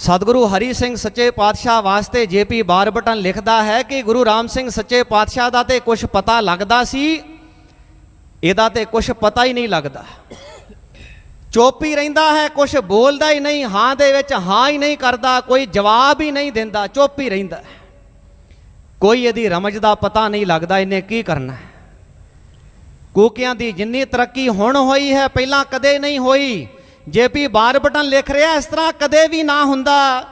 ਸਤਿਗੁਰੂ ਹਰੀ ਸਿੰਘ ਸੱਚੇ ਪਾਤਸ਼ਾਹ ਵਾਸਤੇ ਜੇਪੀ ਬਾਰਬਟਨ ਲਿਖਦਾ ਹੈ ਕਿ ਗੁਰੂ ਰਾਮ ਸਿੰਘ ਸੱਚੇ ਪਾਤਸ਼ਾਹ ਦਾ ਤੇ ਕੁਝ ਪਤਾ ਲੱਗਦਾ ਸੀ, ਇਹਦਾ ਤੇ ਕੁਝ ਪਤਾ ਹੀ ਨਹੀਂ ਲੱਗਦਾ। ਚੁੱਪ ਹੀ ਰਹਿੰਦਾ ਹੈ ਕੁਝ ਬੋਲਦਾ ਹੀ ਨਹੀਂ, ਹਾਂ ਦੇ ਵਿੱਚ ਹਾਂ ਹੀ ਨਹੀਂ ਕਰਦਾ, ਕੋਈ ਜਵਾਬ ਹੀ ਨਹੀਂ ਦਿੰਦਾ, ਚੁੱਪ ਹੀ ਰਹਿੰਦਾ ਕੋਈ ਇਹਦੀ ਰਮਜ ਦਾ ਪਤਾ ਨਹੀਂ ਲੱਗਦਾ, ਇਹਨੇ ਕੀ ਕਰਨਾ ਕੂਕਿਆਂ ਦੀ ਜਿੰਨੀ ਤਰੱਕੀ ਹੁਣ ਹੋਈ ਹੈ, ਪਹਿਲਾਂ ਕਦੇ ਨਹੀਂ ਹੋਈ। ਜੇਪੀ ਬਾਰਬਟਨ ਲਿਖ ਰਿਹਾ ਇਸ ਤਰ੍ਹਾਂ ਕਦੇ ਵੀ ਨਾ ਹੁੰਦਾ।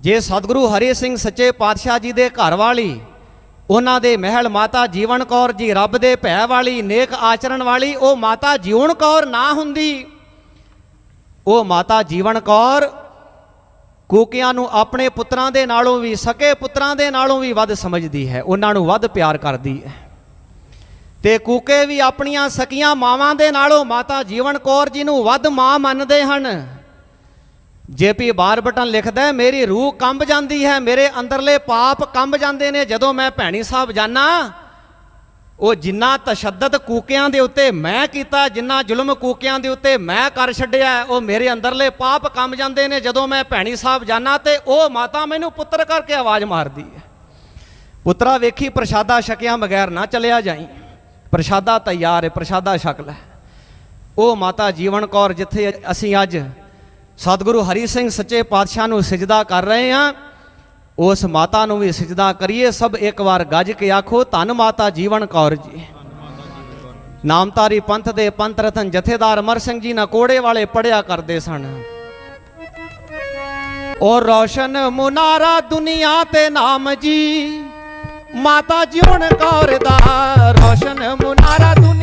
ਜੇ ਸਤਿਗੁਰੂ ਹਰੀ ਸਿੰਘ ਸੱਚੇ ਪਾਤਸ਼ਾਹ ਜੀ ਦੇ ਘਰ ਵਾਲੀ, ਉਹਨਾਂ ਦੇ ਮਹਿਲ ਮਾਤਾ ਜੀਵਨ ਕੌਰ ਜੀ ਰੱਬ ਦੇ ਭੈ ਵਾਲੀ, ਨੇਕ ਆਚਰਣ ਵਾਲੀ, ਉਹ ਮਾਤਾ ਜੀਵਨ ਕੌਰ ਨਾ ਹੁੰਦੀ। ਉਹ ਮਾਤਾ ਜੀਵਨ ਕੌਰ ਕੂਕਿਆਂ ਨੂੰ ਆਪਣੇ ਪੁੱਤਰਾਂ ਦੇ ਨਾਲੋਂ ਵੀ, ਸਕੇ ਪੁੱਤਰਾਂ ਦੇ ਨਾਲੋਂ ਵੀ ਵੱਧ ਸਮਝਦੀ ਹੈ, ਉਹਨਾਂ ਨੂੰ ਵੱਧ ਪਿਆਰ ਕਰਦੀ ਹੈ। ਤੇ ਕੂਕੇ ਵੀ ਆਪਣੀਆਂ ਸਕੀਆਂ ਮਾਵਾਂ ਦੇ ਨਾਲੋਂ ਮਾਤਾ ਜੀਵਨ ਕੌਰ ਜੀ ਨੂੰ ਵੱਧ ਮਾਂ ਮੰਨਦੇ ਹਨ। ਜੇਪੀ ਬਾਰਬਟਨ ਲਿਖਦਾ ਮੇਰੀ ਰੂਹ ਕੰਬ ਜਾਂਦੀ ਹੈ, ਮੇਰੇ ਅੰਦਰਲੇ ਪਾਪ ਕੰਬ ਜਾਂਦੇ ਨੇ, ਜਦੋਂ ਮੈਂ ਭੈਣੀ ਸਾਹਿਬ ਜਾਣਾ ਉਹ ਜਿੰਨਾ ਤਸ਼ੱਦਦ ਕੂਕਿਆਂ ਦੇ ਉੱਤੇ ਮੈਂ ਕੀਤਾ, ਜਿੰਨਾ ਜ਼ੁਲਮ ਕੂਕਿਆਂ ਦੇ ਉੱਤੇ ਮੈਂ ਕਰ ਛੱਡਿਆ, ਉਹ ਮੇਰੇ ਅੰਦਰਲੇ ਪਾਪ ਕੰਬ ਜਾਂਦੇ ਨੇ, ਜਦੋਂ ਮੈਂ ਭੈਣੀ ਸਾਹਿਬ ਜਾਣਾ ਤੇ ਉਹ ਮਾਤਾ ਮੈਨੂੰ ਪੁੱਤਰ ਕਰਕੇ ਆਵਾਜ਼ ਮਾਰਦੀ ਹੈ। ਪੁੱਤਰਾ ਵੇਖੀ ਪ੍ਰਸ਼ਾਦਾ ਛਕਿਆ ਬਗੈਰ ਨਾ ਚਲਿਆ ਜਾਈ। ਪ੍ਰਸ਼ਾਦਾ ਤਿਆਰ ਹੈ, ਪ੍ਰਸ਼ਾਦਾ ਸ਼ਕਲ ਲੈ ਉਹ ਮਾਤਾ ਜੀਵਨ ਕੌਰ ਜਿੱਥੇ ਅਸੀਂ ਅੱਜ ਸਤਿਗੁਰੂ ਹਰੀ ਸਿੰਘ ਸੱਚੇ ਪਾਤਸ਼ਾਹ ਨੂੰ ਸਿਜਦਾ ਕਰ ਰਹੇ ਹਾਂ, ਉਸ ਮਾਤਾ ਨੂੰ ਵੀ ਸਿਜਦਾ ਕਰੀਏ, ਸਭ ਇੱਕ ਵਾਰ ਗੱਜ ਕੇ ਆਖੋ, ਧੰਨ ਮਾਤਾ ਜੀਵਨ ਕੌਰ ਜੀ। ਨਾਮਤਾਰੀ ਪੰਥ ਦੇ ਪੰਥ ਰਤਨ ਜਥੇਦਾਰ ਅਮਰ ਸਿੰਘ ਜੀ ਨਕੋੜੇ ਵਾਲੇ ਪੜਿਆ ਕਰਦੇ ਸਨ। ਔਰ ਰੌਸ਼ਨ ਮੁਨਾਰਾ ਦੁਨੀਆ ਤੇ ਨਾਮ ਜੀ। ਮਾਤਾ ਜੀ ਹੁਣ ਕੌਰ ਦਾ ਰੋਸ਼ਨ ਮੁਨਾਰਾ ਤੂੰ